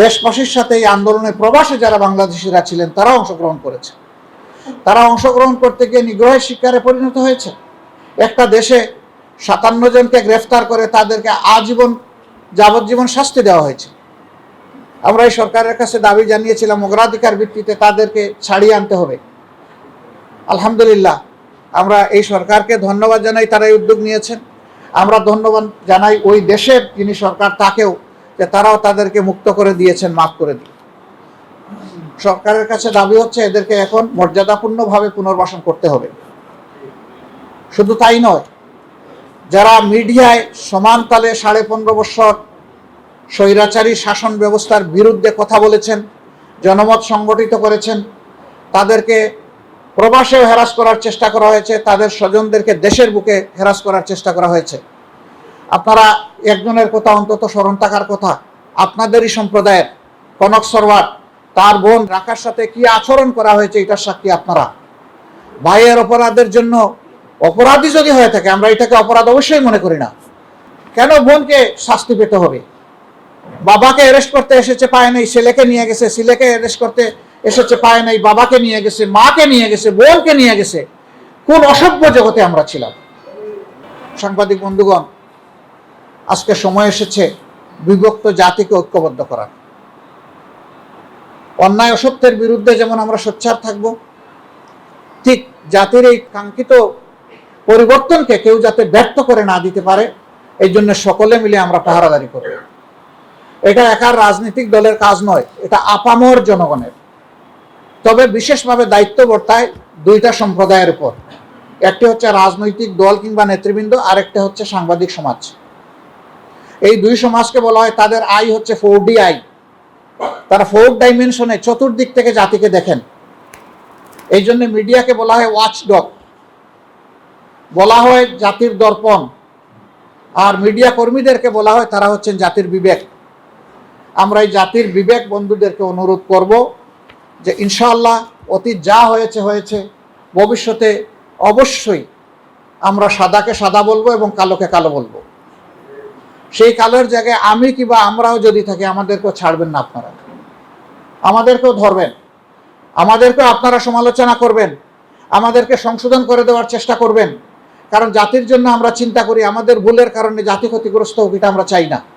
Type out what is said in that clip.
দেশবাসীর সাথে এই আন্দোলনে প্রবাসে যারা বাংলাদেশিরা ছিলেন, তারা অংশগ্রহণ করেছে। তারা অংশগ্রহণ করতে গিয়ে নিগ্রহের শিকারে পরিণত হয়েছে। একটা দেশে সাতান্ন জনকে গ্রেফতার করে তাদেরকে আজীবন যাবজ্জীবন শাস্তি দেওয়া হয়েছে। আমরা এই সরকারের কাছে দাবি জানিয়েছিলাম, অগ্রাধিকার ভিত্তিতে তাদেরকে ছাড়িয়ে আনতে হবে। আলহামদুলিল্লাহ, আমরা এই সরকারকে ধন্যবাদ জানাই, তারা উদ্যোগ নিয়েছেন। আমরা ধন্যবাদ জানাই ওই দেশের যিনি সরকার, তাকেও যে তারাও তাদেরকে মুক্ত করে দিয়েছেন, মাফ করে দিয়ে সরকারের কাছে দাবি হচ্ছে এদেরকে এখন মর্যাদাপূর্ণভাবে পুনর্বাসন করতে হবে। শুধু তাই নয়, যারা মিডিয়ায় সমান তালে সাড়ে পনেরো বছর স্বৈরাচারী শাসন ব্যবস্থার বিরুদ্ধে কথা বলেছেন, জনমত সংগঠিত করেছেন, তাদেরকে প্রবাসেও হেরাস করার চেষ্টা করা হয়েছে, তাদের স্বজনদেরকে দেশের বুকে হেরাস করার চেষ্টা করা হয়েছে। আপনারা একজনের কথা অন্তত স্মরণ থাকার কথা। আপনাদেরই সম্প্রদায়ের কনক সরওয়ার তার বোন রাখার সাথে কি আচরণ করা হয়েছে এটার সাক্ষী আপনারা? ভাইয়ের অপরাধের জন্য অপরাধী যদি হয়ে থাকে, আমরা এটাকে অপরাধ অবশ্যই মনে করি না। কেন বোনকে শাস্তি পেতে হবে? বাবাকে অ্যারেস্ট করতে এসেছে, পায় নাই, ছেলেকে নিয়ে গেছে, ছেলেকে অ্যারেস্ট করতে এসেছে, পায় নাই, বাবাকে নিয়ে গেছে, মাকে নিয়ে গেছে, বোনকে নিয়ে গেছে। কোন অসভ্য জগতে আমরা ছিলাম। সাংবাদিক বন্ধুগণ আজকে সময় এসেছে বিভক্ত জাতিকে ঐক্যবদ্ধ করার। অন্যায় অসত্যের বিরুদ্ধে যেমন আমরা সোচ্চার থাকব, ঠিক জাতির এই কাঙ্ক্ষিত পরিবর্তনকে কেউ যাতে ব্যর্থ করে না দিতে পারে, এই জন্য সকলে মিলে আমরা পাহারাদারি করব। এটা একার রাজনৈতিক দলের কাজ নয়, এটা আপামর জনগণের। তবে বিশেষভাবে দায়িত্ব বর্তায় দুইটা সম্প্রদায়ের উপর, একটি হচ্ছে রাজনৈতিক দল কিংবা নেতৃবৃন্দ, আরেকটা হচ্ছে সাংবাদিক সমাজ। এই দুই সমাজকে বলা হয় তাদের আই হচ্ছে ফোর ডি আই। তারা ফোর ডাইমেনশনে চতুর্দিক থেকে জাতিকে দেখেন। এই জন্য মিডিয়াকে বলা হয় ওয়াচ ডগ বলা হয় জাতির দর্পণ। আর মিডিয়া কর্মীদেরকে বলা হয় তারা হচ্ছেন জাতির বিবেক। আমরা এই জাতির বিবেক বন্ধুদেরকে অনুরোধ করব যে ইনশাআল্লাহ অতীত যা হয়েছে হয়েছে, ভবিষ্যতে অবশ্যই আমরা সাদাকে সাদা বলব এবং কালোকে কালো বলব। সেই কালের জায়গায় আমি কিংবা আমরাও যদি থাকি, আমাদেরকেও ছাড়বেন না আপনারা। আমাদেরকেও ধরবেন। আমাদেরকে আপনারা সমালোচনা করবেন। আমাদেরকে সংশোধন করে দেওয়ার চেষ্টা করবেন। কারণ জাতির জন্য আমরা চিন্তা করি, আমাদের ভুলের কারণে জাতি ক্ষতিগ্রস্ত হোক, এটা আমরা চাই না।